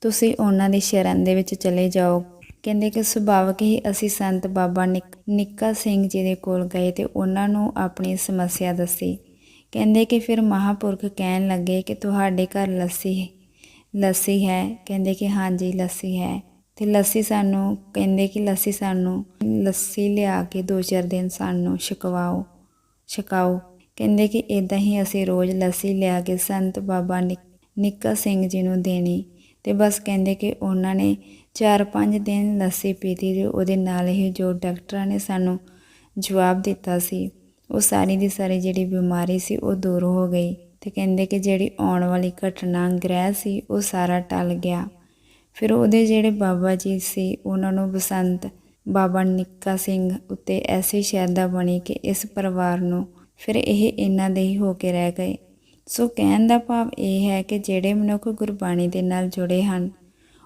ਤੁਸੀਂ ਉਹਨਾਂ ਦੀ ਸ਼ਰਨ ਦੇ ਵਿੱਚ ਚਲੇ ਜਾਓ। ਕਹਿੰਦੇ ਕਿ ਸੁਭਾਵਕ ਹੀ ਅਸੀਂ ਸੰਤ ਬਾਬਾ ਨਿੱਕ- ਨਿੱਕਾ ਸਿੰਘ ਜੀ ਦੇ ਕੋਲ ਗਏ ਤੇ ਉਹਨਾਂ ਨੂੰ ਆਪਣੀ ਸਮੱਸਿਆ ਦੱਸੀ। ਕਹਿੰਦੇ ਕਿ ਫਿਰ ਮਹਾਪੁਰਖ ਕਹਿਣ ਲੱਗੇ ਕਿ ਤੁਹਾਡੇ ਘਰ ਲੱਸੀ ਲੱਸੀ ਹੈ। ਕਹਿੰਦੇ ਕਿ ਹਾਂਜੀ, ਲੱਸੀ ਹੈ। ਤੇ ਲੱਸੀ ਸਾਨੂੰ, ਕਹਿੰਦੇ ਕਿ ਲੱਸੀ ਸਾਨੂੰ, ਲੱਸੀ ਲਿਆ ਕੇ ਦੋ ਚਾਰ ਦਿਨ ਸਾਨੂੰ ਛਕਵਾਓ, ਛਕਾਓ। ਕਹਿੰਦੇ ਕਿ ਇਦਾਂ ਹੀ ਅਸੀਂ ਰੋਜ਼ ਲੱਸੀ ਲਿਆ ਕੇ ਸੰਤ ਬਾਬਾ ਨਿ- ਨਿੱਕਾ ਸਿੰਘ ਜੀ ਨੂੰ ਦੇਣੀ। ਤੇ ਬਸ ਕਹਿੰਦੇ ਕਿ ਉਹਨਾਂ ਨੇ 4-5 ਦਿਨ ਲੱਸੀ ਪੀਤੀ ਤੇ ਉਹਦੇ ਨਾਲ ਹੀ ਜੋ ਡਾਕਟਰਾਂ ਨੇ ਸਾਨੂੰ ਜਵਾਬ ਦਿੱਤਾ ਸੀ। ਉਹ ਸਾਰੀ ਦੀ ਸਾਰੀ ਜਿਹੜੀ ਬਿਮਾਰੀ ਸੀ ਉਹ ਦੂਰ ਹੋ ਗਈ ਤੇ ਕਹਿੰਦੇ ਕਿ ਜਿਹੜੀ ਆਉਣ ਵਾਲੀ ਘਟਨਾ ਗ੍ਰਹਿ ਸੀ ਉਹ ਸਾਰਾ ਟਲ ਗਿਆ। ਫਿਰ ਉਹਦੇ ਜਿਹੜੇ ਬਾਬਾ ਜੀ ਸੀ, ਉਹਨਾਂ ਨੂੰ ਬਸੰਤ, ਬਾਬਾ ਨਿੱਕਾ ਸਿੰਘ ਉੱਤੇ ਐਸੀ ਸ਼ਰਧਾ ਬਣੀ ਕਿ ਇਸ ਪਰਿਵਾਰ ਨੂੰ ਫਿਰ ਇਹ ਇਹਨਾਂ ਦੇ ਹੀ ਹੋ ਕੇ ਰਹਿ ਗਏ। ਸੋ ਕਹਿਣ ਦਾ ਭਾਵ ਇਹ ਹੈ ਕਿ ਜਿਹੜੇ ਮਨੁੱਖ ਗੁਰਬਾਣੀ ਦੇ ਨਾਲ ਜੁੜੇ ਹਨ,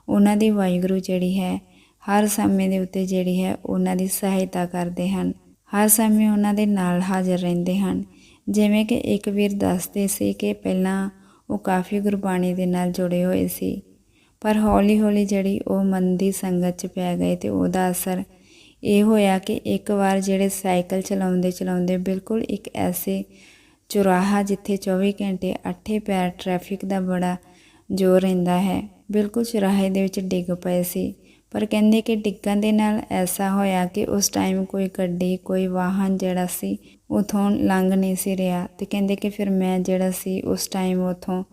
ਉਹਨਾਂ ਦੀ ਵਾਹਿਗੁਰੂ ਜਿਹੜੀ ਹੈ, ਹਰ ਸਮੇਂ ਦੇ ਉੱਤੇ ਜਿਹੜੀ ਹੈ, ਉਹਨਾਂ ਦੀ ਸਹਾਇਤਾ ਕਰਦੇ ਹਨ। ਹਰ ਸਮੇਂ ਉਹਨਾਂ ਦੇ ਨਾਲ ਹਾਜ਼ਰ ਰਹਿੰਦੇ ਹਨ। ਜਿਵੇਂ ਕਿ ਇੱਕ ਵੀਰ ਦੱਸਦੇ ਸੀ ਕਿ ਪਹਿਲਾਂ ਉਹ ਕਾਫੀ ਗੁਰਬਾਣੀ ਦੇ ਨਾਲ ਜੁੜੇ ਹੋਏ ਸੀ, ਪਰ ਹੌਲੀ-ਹੌਲੀ ਜਿਹੜੀ ਉਹ ਮਨ ਦੀ ਸੰਗਤ 'ਚ ਪੈ ਗਏ ਤੇ ਉਹਦਾ ਅਸਰ ਇਹ ਹੋਇਆ ਕਿ ਇੱਕ ਵਾਰ ਜਿਹੜੇ ਸਾਈਕਲ ਚਲਾਉਂਦੇ ਚਲਾਉਂਦੇ ਬਿਲਕੁਲ ਇੱਕ ਐਸੇ ਚੁਰਾਹਾ ਜਿੱਥੇ 24 ਘੰਟੇ ਅੱਠੇ ਪੈਰ ਟ੍ਰੈਫਿਕ ਦਾ ਬੜਾ ਜ਼ੋਰ ਰਹਿੰਦਾ ਹੈ, ਬਿਲਕੁਲ ਚੁਰਾਹੇ ਦੇ ਵਿੱਚ ਡਿੱਗ ਪਏ ਸੀ। ਪਰ ਕਹਿੰਦੇ ਕਿ ਡਿੱਗਣ ਦੇ ਨਾਲ ਐਸਾ ਹੋਇਆ ਕਿ ਉਸ ਟਾਈਮ ਕੋਈ ਗੱਡੀ, ਕੋਈ ਵਾਹਨ ਜਿਹੜਾ ਸੀ, ਉਥੋਂ ਲੰਘ ਨਹੀਂ ਸੀ ਰਿਹਾ ਤੇ ਕਹਿੰਦੇ ਕਿ ਫਿਰ ਮੈਂ ਜਿਹੜਾ ਸੀ ਉਸ ਟਾਈਮ ਉਥੋਂ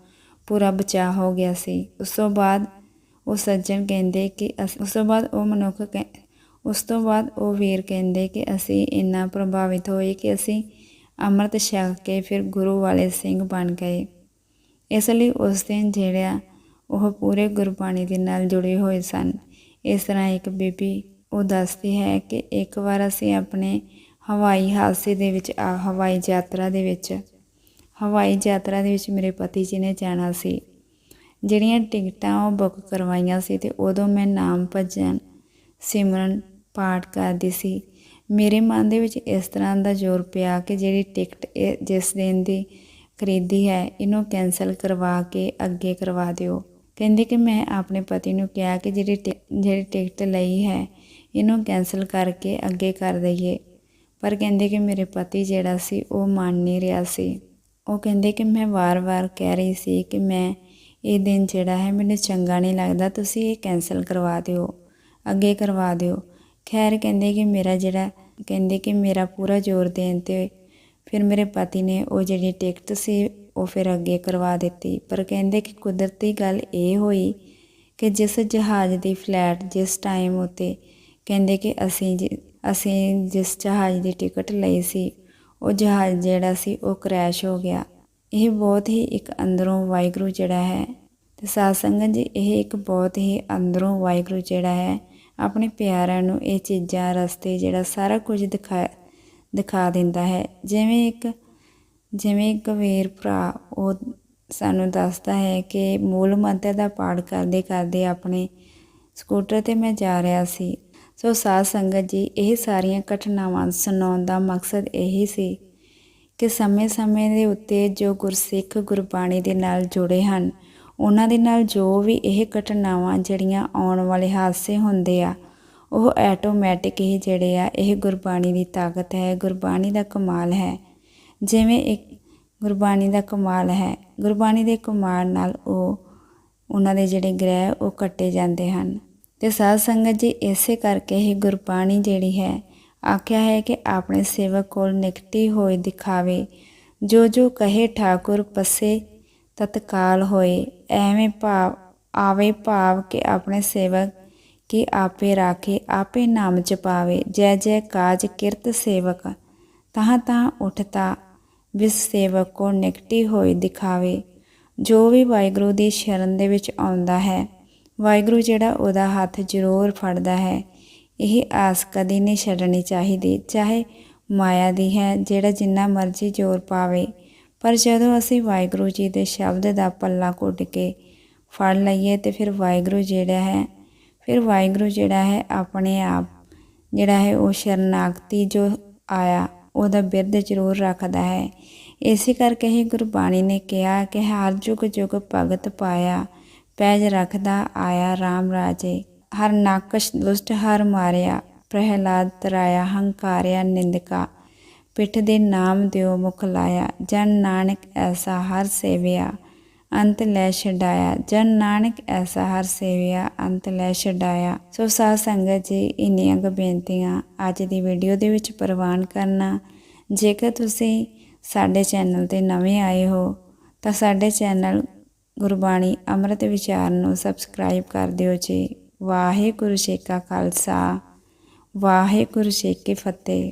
ਪੂਰਾ ਬਚਾਅ ਹੋ ਗਿਆ ਸੀ। ਉਸ ਤੋਂ ਬਾਅਦ ਉਹ ਸੱਜਣ ਕਹਿੰਦੇ ਕਿ ਅਸ- ਉਸ ਤੋਂ ਬਾਅਦ ਉਹ ਮਨੁੱਖ ਕਹਿ- ਉਸ ਤੋਂ ਬਾਅਦ ਉਹ ਵੀਰ ਕਹਿੰਦੇ ਕਿ ਅਸੀਂ ਇੰਨਾ ਪ੍ਰਭਾਵਿਤ ਹੋਏ ਕਿ ਅਸੀਂ ਅੰਮ੍ਰਿਤ ਛਕ ਕੇ ਫਿਰ ਗੁਰੂ ਵਾਲੇ ਸਿੰਘ ਬਣ ਗਏ। ਇਸ ਲਈ ਉਸ ਦਿਨ ਜਿਹੜਾ ਉਹ ਪੂਰੇ ਗੁਰਬਾਣੀ ਦੇ ਨਾਲ ਜੁੜੇ ਹੋਏ ਸਨ। ਇਸ ਤਰ੍ਹਾਂ ਇੱਕ ਬੀਬੀ ਉਹ ਦੱਸਦੀ ਹੈ ਕਿ ਇੱਕ ਵਾਰ ਅਸੀਂ ਆਪਣੇ ਹਵਾਈ ਹਾਦਸੇ ਦੇ ਵਿੱਚ, ਆ, ਹਵਾਈ ਯਾਤਰਾ ਦੇ ਵਿੱਚ, ਹਵਾਈ ਯਾਤਰਾ ਦੇ ਵਿੱਚ ਮੇਰੇ ਪਤੀ ਜੀ ਨੇ ਜਾਣਾ ਸੀ। ਜਿਹੜੀਆਂ ਟਿਕਟਾਂ ਉਹ ਬੁੱਕ ਕਰਵਾਈਆਂ ਸੀ ਤੇ ਉਦੋਂ ਮੈਂ ਨਾਮ ਭਜਨ, ਸਿਮਰਨ ਪਾਠ ਕਰਦੀ ਸੀ। ਮੇਰੇ ਮਨ ਦੇ ਵਿੱਚ ਇਸ ਤਰ੍ਹਾਂ ਦਾ ਜ਼ੋਰ ਪਿਆ ਕਿ ਜਿਹੜੀ ਟਿਕਟ ਇਹ, ਜਿਸ ਦਿਨ ਦੀ ਖਰੀਦੀ ਹੈ, ਇਹਨੂੰ ਕੈਨਸਲ ਕਰਵਾ ਕੇ ਅੱਗੇ ਕਰਵਾ ਦਿਓ। ਕਹਿੰਦੇ ਕਿ ਮੈਂ ਆਪਣੇ ਪਤੀ ਨੂੰ ਕਿਹਾ ਕਿ ਜਿਹੜੀ ਟਿ- ਜਿਹੜੀ ਟਿਕਟ ਲਈ ਹੈ, ਇਹਨੂੰ ਕੈਨਸਲ ਕਰਕੇ ਅੱਗੇ ਕਰ ਦਈਏ। ਪਰ ਕਹਿੰਦੇ ਕਿ ਮੇਰੇ ਪਤੀ ਜਿਹੜਾ ਸੀ, ਉਹ ਮੰਨ ਨਹੀਂ ਰਿਹਾ ਸੀ। ਉਹ ਕਹਿੰਦੇ ਕਿ ਮੈਂ ਵਾਰ-ਵਾਰ ਕਹਿ ਰਹੀ ਸੀ ਕਿ ਮੈਂ ਇਹ ਦਿਨ ਜਿਹੜਾ ਹੈ ਮੈਨੂੰ ਚੰਗਾ ਨਹੀਂ ਲੱਗਦਾ, ਤੁਸੀਂ ਇਹ ਕੈਨਸਲ ਕਰਵਾ ਦਿਓ, ਅੱਗੇ ਕਰਵਾ ਦਿਓ। ਖੈਰ ਕਹਿੰਦੇ ਕਿ ਮੇਰਾ ਜਿਹੜਾ, ਕਹਿੰਦੇ ਕਿ ਮੇਰਾ ਪੂਰਾ ਜ਼ੋਰ ਦੇਣ ਤੇ ਫਿਰ ਮੇਰੇ ਪਤੀ ਨੇ ਉਹ ਜਿਹੜੀ ਟਿਕਟ ਸੀ ਉਹ ਫਿਰ ਅੱਗੇ ਕਰਵਾ ਦਿੱਤੀ। ਪਰ ਕਹਿੰਦੇ ਕਿ ਕੁਦਰਤੀ ਗੱਲ ਇਹ ਹੋਈ ਕਿ ਜਿਸ ਜਹਾਜ਼ ਦੀ ਫਲੈਟ ਜਿਸ ਟਾਈਮ ਉਤੇ ਕਹਿੰਦੇ ਕਿ ਅਸੀਂ ਜਿ- ਅਸੀਂ ਜਿਸ ਜਹਾਜ਼ ਦੀ ਟਿਕਟ ਲਈ ਸੀ, ਉਹ ਜਹਾਜ਼ ਜਿਹੜਾ ਸੀ ਉਹ ਕ੍ਰੈਸ਼ ਹੋ ਗਿਆ। ਇਹ ਬਹੁਤ ਹੀ ਇੱਕ ਅੰਦਰੋਂ ਵਾਹਿਗੁਰੂ ਜਿਹੜਾ ਹੈ। ਤੇ ਸਾਧ ਸੰਗਤ ਜੀ, ਇਹ ਇੱਕ ਬਹੁਤ ਹੀ ਅੰਦਰੋਂ ਵਾਹਿਗੁਰੂ ਜਿਹੜਾ ਹੈ, ਆਪਣੇ ਪਿਆਰਿਆਂ ਨੂੰ ਇਹ ਚੀਜ਼ਾਂ ਰਸਤੇ ਜਿਹੜਾ ਸਾਰਾ ਕੁਝ ਦਿਖਾ ਦਿਖਾ ਦਿੰਦਾ ਹੈ। ਜਿਵੇਂ ਇੱਕ ਜਿਵੇਂ ਇੱਕ ਭਰਾ, ਉਹ ਸਾਨੂੰ ਦੱਸਦਾ ਹੈ ਕਿ ਮੂਲ ਮੰਤਰ ਦਾ ਪਾਠ ਕਰਦੇ ਕਰਦੇ ਆਪਣੇ ਸਕੂਟਰ ਤੇ ਮੈਂ ਜਾ ਰਿਹਾ ਸੀ। ਸੋ ਸਾਧ ਸੰਗਤ ਜੀ, ਇਹ ਸਾਰੀਆਂ ਘਟਨਾਵਾਂ ਸੁਣਾਉਣ ਦਾ ਮਕਸਦ ਇਹੀ ਸੀ ਕਿ ਸਮੇਂ-ਸਮੇਂ ਦੇ ਉੱਤੇ ਜੋ ਗੁਰਸਿੱਖ ਗੁਰਬਾਣੀ ਦੇ ਨਾਲ ਜੁੜੇ ਹਨ, ਉਹਨਾਂ ਦੇ ਨਾਲ ਜੋ ਵੀ ਇਹ ਘਟਨਾਵਾਂ ਜਿਹੜੀਆਂ ਆਉਣ ਵਾਲੇ ਹਾਦਸੇ ਹੁੰਦੇ ਆ, ਉਹ ਆਟੋਮੈਟਿਕ ਹੀ ਜਿਹੜੇ ਆ, ਇਹ ਗੁਰਬਾਣੀ ਦੀ ਤਾਕਤ ਹੈ, ਗੁਰਬਾਣੀ ਦਾ ਕਮਾਲ ਹੈ। ਜਿਵੇਂ ਇੱਕ ਗੁਰਬਾਣੀ ਦਾ ਕਮਾਲ ਹੈ। ਗੁਰਬਾਣੀ ਦੇ ਕਮਾਲ ਨਾਲ ਉਹ, ਉਹਨਾਂ ਦੇ ਜਿਹੜੇ ਗ੍ਰਹਿ, ਉਹ ਕੱਟੇ ਜਾਂਦੇ ਹਨ। ਤੇ ਸਾਧ ਸੰਗਤ ਜੀ ਇਸੇ ਕਰਕੇ ਹੀ ਗੁਰਬਾਣੀ ਜਿਹੜੀ ਹੈ, ਆਖਿਆ ਹੈ ਕਿ ਆਪਣੇ ਸੇਵਕ ਕੋਲ ਨਿਕਟੀ ਹੋਏ ਦਿਖਾਵੇ। ਜੋ ਜੋ ਕਹੇ ਠਾਕੁਰ ਪਸੇ ਤਤਕਾਲ ਹੋਏ, ਐਵੇਂ ਭਾਵ, ਆਵੇ ਭਾਵ ਕਿ ਆਪਣੇ ਸੇਵਕ ਕਿ ਆਪੇ ਰਾਖੇ, ਆਪੇ ਨਾਮ ਜਪਾਵੇ। ਜੈ ਜੈ ਕਾਜ ਕਿਰਤ ਸੇਵਕ ਤਹਾਂ ਤਹਾਂ ਉਠਤਾ ਵਿਸ ਸੇਵਕ ਕੋ ਨਿਕਟੀ ਹੋਈ ਦਿਖਾਵੇ, ਜੋ ਵੀ ਵਾਹਿਗੁਰੂ ਦੀ ਸ਼ਰਨ ਦੇ ਵਿੱਚ ਆਉਂਦਾ ਹੈ, ਵਾਹਿਗੁਰੂ ਜਿਹੜਾ ਉਹਦਾ ਹੱਥ ਜ਼ਰੂਰ ਫੜਦਾ ਹੈ। ਇਹ ਆਸ ਕਦੀ ਨਹੀਂ ਛੱਡਣੀ ਚਾਹੀਦੀ, ਚਾਹੇ ਮਾਇਆ ਦੀ ਹੈ, ਜਿਹੜਾ ਜਿੰਨਾ ਮਰਜ਼ੀ ਜ਼ੋਰ ਪਾਵੇ। ਪਰ ਜਦੋਂ ਅਸੀਂ ਵਾਹਿਗੁਰੂ ਜੀ ਦੇ ਸ਼ਬਦ ਦਾ ਪੱਲਾ ਕੁੱਟ ਕੇ ਫੜ ਲਈਏ ਤੇ ਫਿਰ ਵਾਹਿਗੁਰੂ ਜਿਹੜਾ ਹੈ, ਫਿਰ ਵਾਹਿਗੁਰੂ ਜਿਹੜਾ ਹੈ ਆਪਣੇ ਆਪ ਜਿਹੜਾ ਹੈ ਉਹ ਸ਼ਰਨਾਗਤੀ ਜੋ ਆਇਆ ਉਹਦਾ ਬਿਰਧ ਜ਼ਰੂਰ ਰੱਖਦਾ ਹੈ। ਇਸੇ ਕਰਕੇ ਹੀ ਗੁਰਬਾਣੀ ਨੇ ਕਿਹਾ ਕਿ ਹਰ ਜੁਗ ਜੁਗ ਭਗਤ ਪਾਇਆ, ਪੈਜ ਰੱਖਦਾ ਆਇਆ RAM ਰਾਜੇ। ਹਰ ਨਾਕਸ਼ ਦੁਸ਼ਟ, ਹਰ ਮਾਰਿਆ, ਪ੍ਰਹਿਲਾਦ ਤਰਾਇਆ, ਹੰਕਾਰਿਆ, ਨਿੰਦਕਾ। ਪਿੱਠ ਦੇ ਨਾਮ ਦਿਓ ਮੁਖ ਲਾਇਆ, ਜਨ ਨਾਨਕ ਐਸਾ ਹਰ ਸੇਵਿਆ। ਅੰਤ ਲੈ ਛਡਾਇਆ। ਜਨ ਨਾਨਕ ਐਸਾ ਹਰ ਸੇਵਿਆ, ਅੰਤ ਲੈ ਛਡਾਇਆ। ਸੋ ਸਾਧ ਸੰਗਤ ਜੀ, ਇੰਨੀਆਂ ਕੁ ਬੇਨਤੀਆਂ ਅੱਜ ਦੀ ਵੀਡੀਓ ਦੇ ਵਿੱਚ ਪ੍ਰਵਾਨ ਕਰਨਾ। ਜੇਕਰ ਤੁਸੀਂ ਸਾਡੇ ਚੈਨਲ ਤੇ ਨਵੇਂ ਆਏ ਹੋ, ਤਾਂ ਸਾਡੇ ਚੈਨਲ ਗੁਰਬਾਣੀ ਅੰਮ੍ਰਿਤ ਵਿਚਾਰ ਨੂੰ ਸਬਸਕ੍ਰਾਈਬ ਕਰ ਦਿਓ ਜੀ। ਵਾਹਿਗੁਰੂ ਜੀ ਕਾ ਖਾਲਸਾ, ਵਾਹਿਗੁਰੂ ਜੀ ਕੀ ਫਤਿਹ।